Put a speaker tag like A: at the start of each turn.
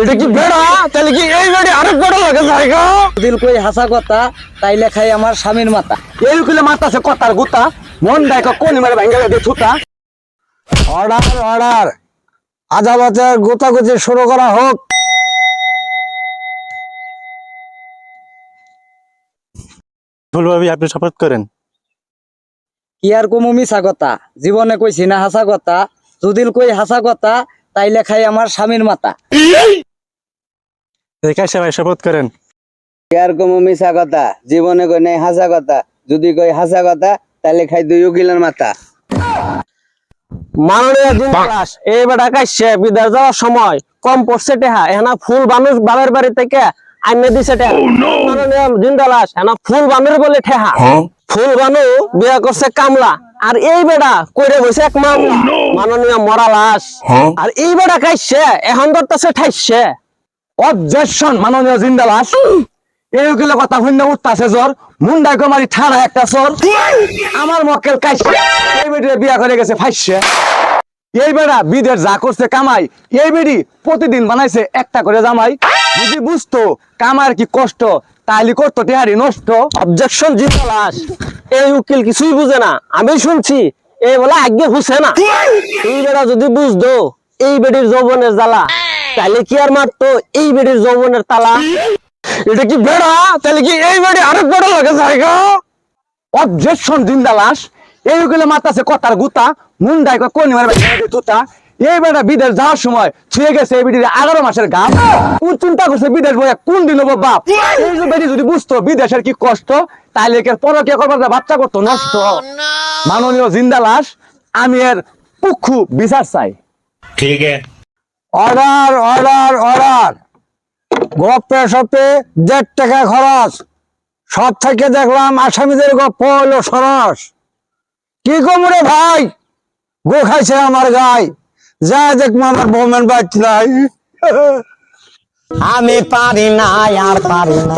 A: এটা কি বেড়া তাহলে কি এই বেড়ে আরেক বেড়া লাগে জায়গা?
B: দিল কই হাসা কথা তাইলে খাই আমার স্বামীর মাথা।
A: এই কুলে মারতাছে কতার গুতা। মন দেখো কোন মেরে ভাঙ্গা দিয়ে ছুতা। Order order. আজাবাজার গোতাগুজি শুরু করা হোক।
C: ভুলভাবে আপনি শপথ করেন।
B: কি আর কমু মিছা কথা? জীবনে কইছি না হাসা কথা। যদিল কই হাসা কথা তাইলে খাই আমার স্বামীর মাথা।
C: ভাই শপথ করেন।
B: আর মিছা কথা জীবনে কই নাই হাসা কথা। যদি কই হাসা কথা তাইলে খাই দুই উকিলের মাথা।
A: মাননীয় দিন ক্লাস এই বেটা কাইছে বিদেশ যাওয়ার সময় কম পড়ছে টেহা এনা ফুল বানুষ বাবার বাড়ি থেকে আইনে দিছে টেহা মাননীয় দিন দালাস এনা ফুল বানুর বলে ঠেহা। ফুল বানু বিয়া করছে কামলা আর এই বেটা কইরে বসে এক মামলা। মাননীয় মরা লাশ। আর এই বেটা কাইছে এখন ধরতেছে ঠাইছে। অবজেকশন মাননীয় জিন্দালাস এই উকিলে কথা শূন্য উঠতাছে জ্বর। মুন্ডাই কমারি ঠাড়া একটা চোর আমার মক্কেল কাইছে। এই বেটিরে বিয়া করে গেছে এই বেড়া বিদের যা করছে কামাই। এই বেড়ি প্রতিদিন বানাইছে একটা করে জামাই। যদি বুঝতো কামার কি কষ্ট তাহলে করতো টেহারি নষ্ট। অবজেকশন জিতালাস এই উকিল কিছুই বুঝে না। আমি শুনছি এই বলে আগে হুসে না। এই বেড়া যদি বুঝতো এই বেডির যৌবনের জ্বালা। তাহলে কি আর মারতো? এই বেড়ির যৌবনের তালা। এটা কি বেড়া? তাহলে কি এই বেড়ি আরও বেড়া লাগে জায়গা? অবজেকশন দিন দালাস এই গুলো মাতাছে কথার গুতা। মুন্ডাই কোন তুতা। এই বেটা বিদেশ যাওয়ার সময় ছুঁয়ে গেছে এই বিটির এগারো মাসের গাম ও চিন্তা করছে বিদেশ বয়ে কোন দিন হব বাপ? বেটি যদি বুঝতো বিদেশের কি কষ্ট তাহলে এর পরকে করবার বাচ্চা করতো? নষ্ট। oh, মাননীয় জিন্দালাস আমি এর পুক্ষু বিচার চাই।
D: ঠিক আছে।
A: Order order order. গপ্পে সপে দেড় টাকা খরচ। সব থেকে দেখলাম আসামিদের গপ্প হলো সরস। কি কমরে ভাই? গো খাইছে আমার গায়ে যা দেখব আমার বৌমেন বাচ্চা
B: আমি পারি না আর পারি না